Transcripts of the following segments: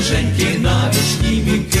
згинуть воріженьки на вічні віки.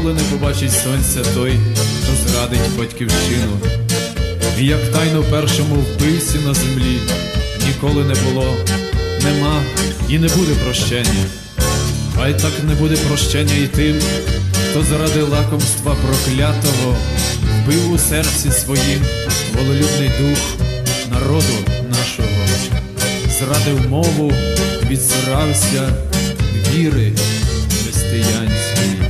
ніколи не побачить сонця той, хто зрадить батьківщину. І як тайно першому вбивці на землі ніколи не було, нема і не буде прощення. Хай так не буде прощення і тим, хто заради лакомства проклятого вбив у серці своїм волелюбний дух народу нашого, зрадив мову, відсирався віри християнської.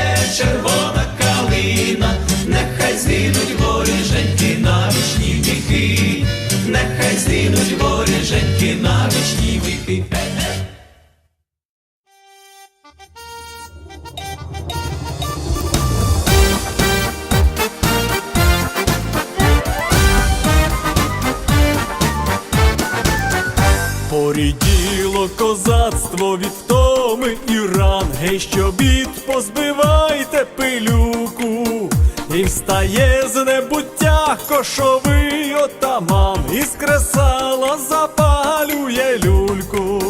Поріділо козацтво від втоми і ран, гей, що бід позбивайте пилюку, і встає з небуття кошовий отаман, із кресала запалює люльку,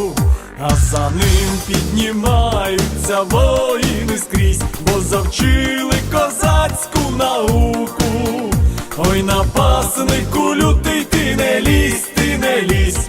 а за ним піднімаються воїни скрізь, бо завчили козацьку науку. Ой, напаснику лютий ти не лізь, ти не лізь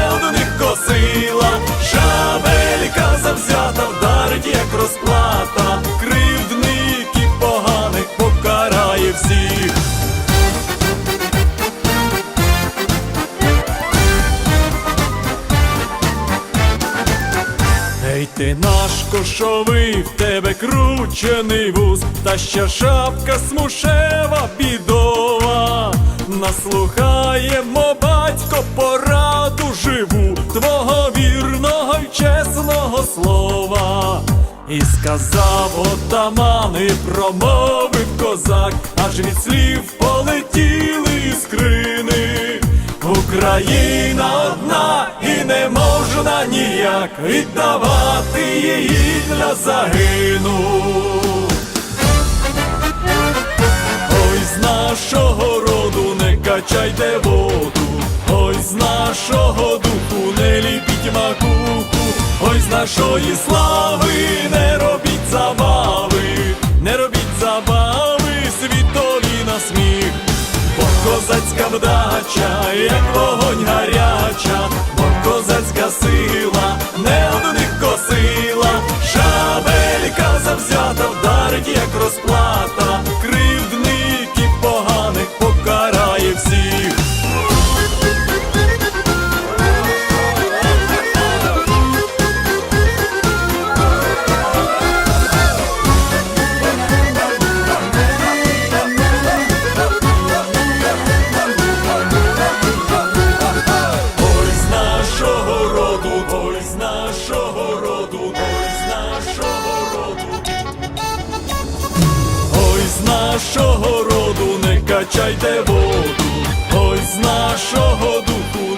грошовий, в тебе кручений вуз, та ще шапка смушева бідова. Наслухаємо, батько, пораду живу, твого вірного й чесного слова. І сказав отаман, і промовив козак, аж від слів полетіли іскрини. Україна одна і ніяк віддавати її для загину. Ой, з нашого роду не качайте воду, ой, з нашого духу не ліпіть макуху, ой, з нашої слави не робіть забави, не робіть забави, світові на сміх. Бо козацька вдача, як вогонь гаряча, бо козацька сила качайте воду, ой, з нашого духу